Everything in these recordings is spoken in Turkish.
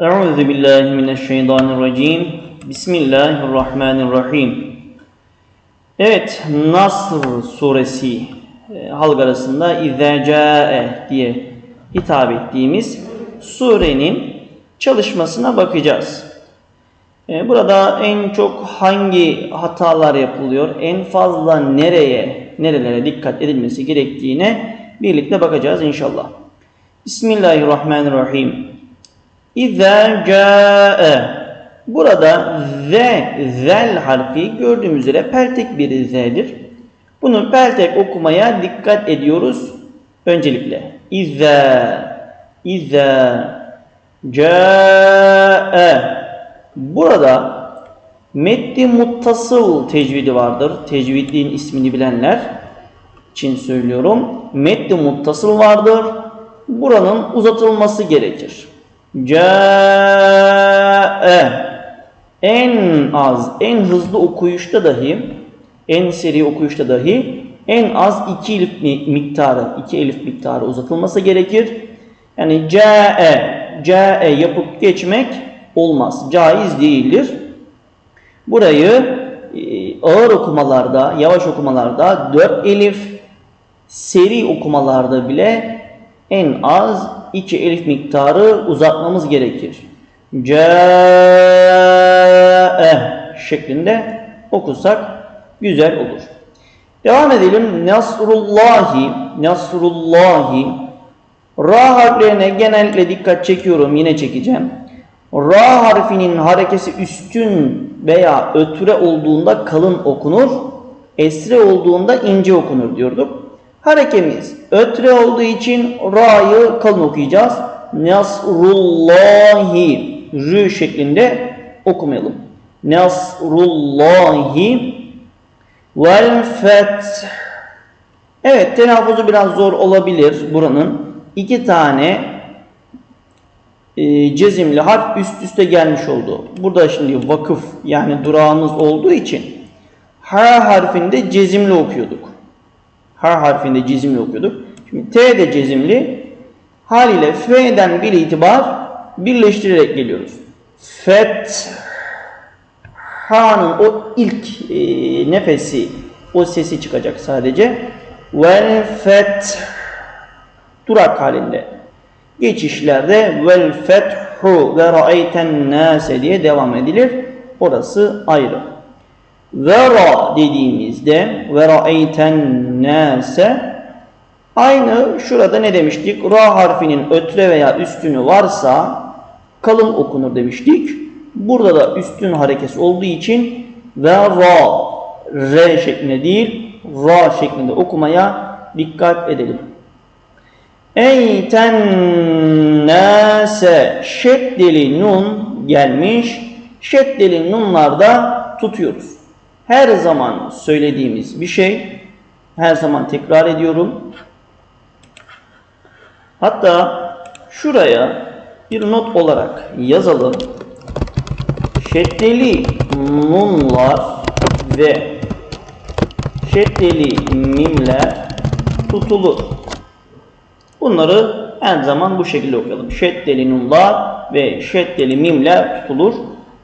Euzu billahi mineşşeytanirracim. Bismillahirrahmanirrahim. Evet, Nasr suresi e, halk arasında İzâ câe diye hitap ettiğimiz surenin çalışmasına bakacağız. E, Burada en çok hangi hatalar yapılıyor, en fazla nereye, nerelere dikkat edilmesi gerektiğine birlikte bakacağız inşallah. Bismillahirrahmanirrahim. İzâ câe Burada ve zel harfi gördüğümüz üzere peltek bir z'dir. Bunu peltek okumaya dikkat ediyoruz öncelikle. İzâ İzâ câe Burada meddi muttasıl tecvidi vardır. Tecvidin ismini bilenler için söylüyorum. Meddi muttasıl vardır. Buranın uzatılması gerekir. Câe en az, en hızlı okuyuşta dahi, en seri okuyuşta dahi en az iki elif miktarı, iki elif miktarı uzatılması gerekir. Yani câe, câe yapıp geçmek olmaz. Caiz değildir. Burayı e, ağır okumalarda, yavaş okumalarda dört elif, seri okumalarda bile en az iki elif miktarı uzatmamız gerekir. Câe şeklinde okursak güzel olur. Devam edelim. Nasrullahi, Nasrullahi. Ra harflerine genellikle dikkat çekiyorum. Yine çekeceğim. Ra harfinin harekesi üstün veya ötüre olduğunda kalın okunur. Esre olduğunda ince okunur diyorduk. Harekemiz ötre olduğu için ra'yı kalın okuyacağız. Nasrullahi rü şeklinde okumayalım. Nasrullahi vel feth Evet telaffuzu biraz zor olabilir buranın. iki tane e, cezimli harf üst üste gelmiş oldu. Burada şimdi vakıf yani durağımız olduğu için H harfinde cezimli okuyorduk. H harfinde cezimli okuyorduk. Şimdi T de cezimli. Haliyle F'den bir itibar birleştirerek geliyoruz. Fet Ha'nın o ilk e, nefesi o sesi çıkacak sadece. Vel fet durak halinde. Geçişlerde vel fethu ve ra'eyten nase diye devam edilir. Orası ayrı. Vera dediğimizde ve ra'eyten nase aynı şurada ne demiştik? Ra harfinin ötre veya üstünü varsa kalın okunur demiştik. Burada da üstün harekesi olduğu için ve ra r şeklinde değil ra şeklinde okumaya dikkat edelim. Eyten nase şeddeli nun gelmiş. Şeddeli nunlarda tutuyoruz. Her zaman söylediğimiz bir şey. Her zaman tekrar ediyorum. Hatta şuraya bir not olarak yazalım. Şeddeli nunlar ve şeddeli mimler tutulur. Bunları her zaman bu şekilde okuyalım. Şeddeli nunlar ve şeddeli mimler tutulur.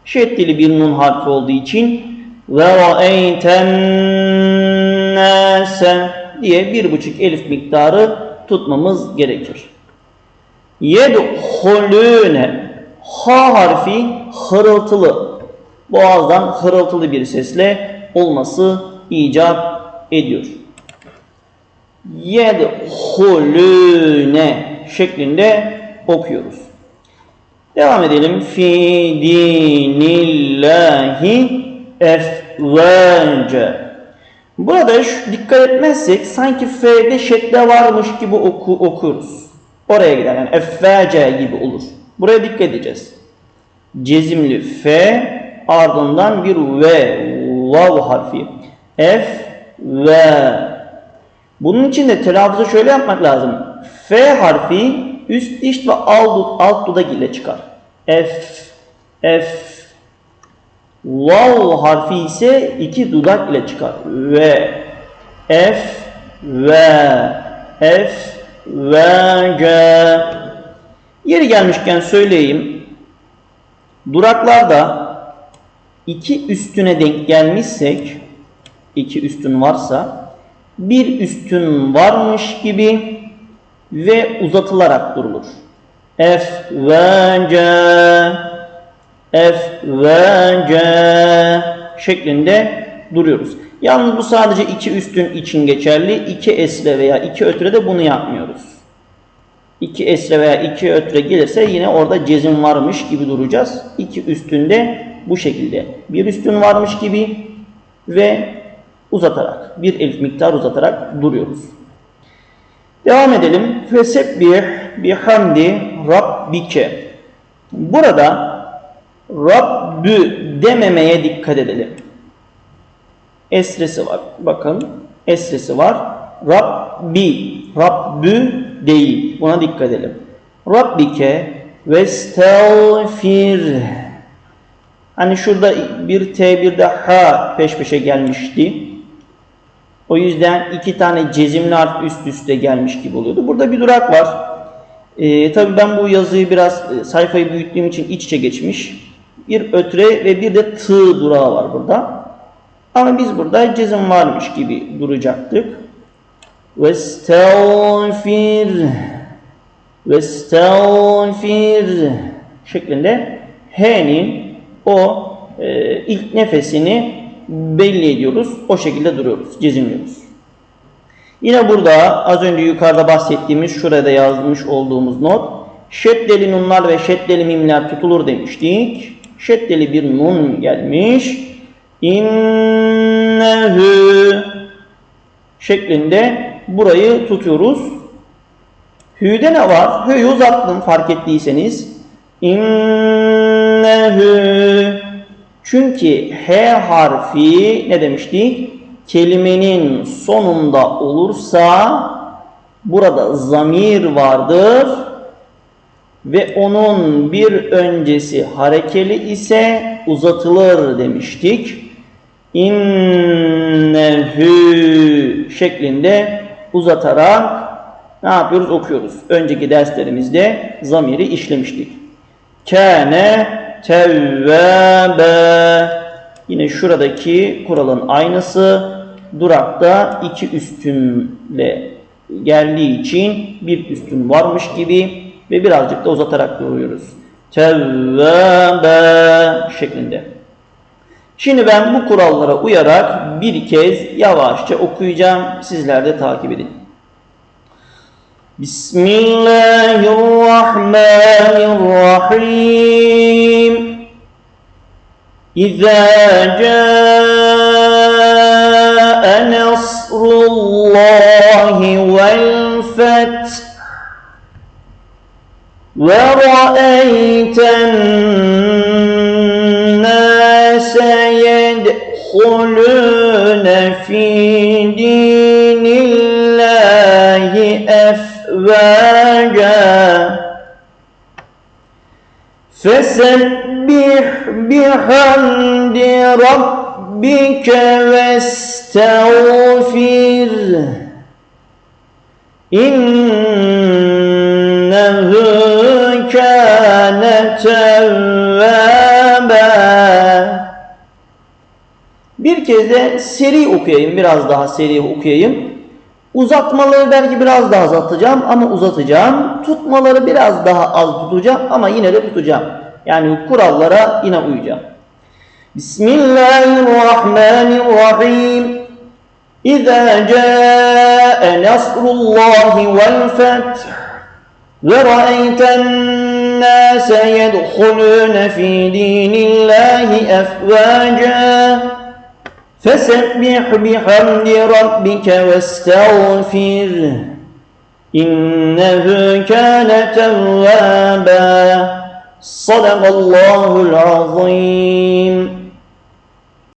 Şeddeli bir nun harfi olduğu için ra'eyten nase diye bir buçuk elif miktarı tutmamız gerekir. Yedhulûne ha harfi hırıltılı boğazdan hırıltılı bir sesle olması icap ediyor. Yedhulûne şeklinde okuyoruz. Devam edelim. Fi dinillahi efvâce. Burada şu, dikkat etmezsek sanki F'de şedde varmış gibi oku, okuruz. Oraya gider yani efvâce gibi olur. Buraya dikkat edeceğiz. Cezimli F ardından bir V vav harfi. F ve bunun için de telaffuzu şöyle yapmak lazım. F harfi üst diş ve alt, alt dudak ile çıkar. F F Vav harfi ise iki dudak ile çıkar. Ve F ve F ve G Yeri gelmişken söyleyeyim. Duraklarda iki üstüne denk gelmişsek, iki üstün varsa, bir üstün varmış gibi ve uzatılarak durulur. F ve C F ve C şeklinde duruyoruz. Yalnız bu sadece iki üstün için geçerli. İki esre veya iki ötre de bunu yapmıyoruz. İki esre veya iki ötre gelirse yine orada cezim varmış gibi duracağız. İki üstünde bu şekilde. Bir üstün varmış gibi ve uzatarak, bir elif miktar uzatarak duruyoruz. Devam edelim. Fesebbih bihamdi rabbike. Burada Rabbü dememeye dikkat edelim. Esresi var. Bakın esresi var. Rabbi, Rabbü değil. Buna dikkat edelim. Rabbike vestelfir. Hani şurada bir T bir de H peş peşe gelmişti. O yüzden iki tane cezimli harf üst üste gelmiş gibi oluyordu. Burada bir durak var. Ee, tabii ben bu yazıyı biraz e, sayfayı büyüttüğüm için iç içe geçmiş. Bir ötre ve bir de tığ durağı var burada. Ama biz burada cezim varmış gibi duracaktık. Vestağfir Vestağfir şeklinde H'nin o e, ilk nefesini belli ediyoruz. O şekilde duruyoruz. Cezimliyoruz. Yine burada az önce yukarıda bahsettiğimiz şurada yazmış olduğumuz not şeddeli nunlar ve şeddeli mimler tutulur demiştik. Şeddeli bir nun gelmiş. İnnehu şeklinde burayı tutuyoruz. Hü'de ne var? Hü'yü uzattım fark ettiyseniz. İnnehu çünkü H harfi ne demiştik? Kelimenin sonunda olursa burada zamir vardır ve onun bir öncesi harekeli ise uzatılır demiştik. İnnehu şeklinde uzatarak ne yapıyoruz? Okuyoruz. Önceki derslerimizde zamiri işlemiştik. Kâne tevvâbe Yine şuradaki kuralın aynısı. Durakta iki üstünle geldiği için bir üstün varmış gibi ve birazcık da uzatarak duruyoruz. Tevvâbe şeklinde. Şimdi ben bu kurallara uyarak bir kez yavaşça okuyacağım. Sizler de takip edin. Bismillahirrahmanirrahim. İzâ يدخلون في دين الله أفواجا فسبح بحمد ربك واستغفره إنه kez de seri okuyayım. Biraz daha seri okuyayım. Uzatmaları belki biraz daha uzatacağım ama uzatacağım. Tutmaları biraz daha az tutacağım ama yine de tutacağım. Yani kurallara yine uyacağım. Bismillahirrahmanirrahim. إذا جاء نصر الله والفتح ورأيت الناس يدخلون في دين الله أفواجا فسبح بحمد ربك واستغفره إنه كان توابا. صدق الله العظيم.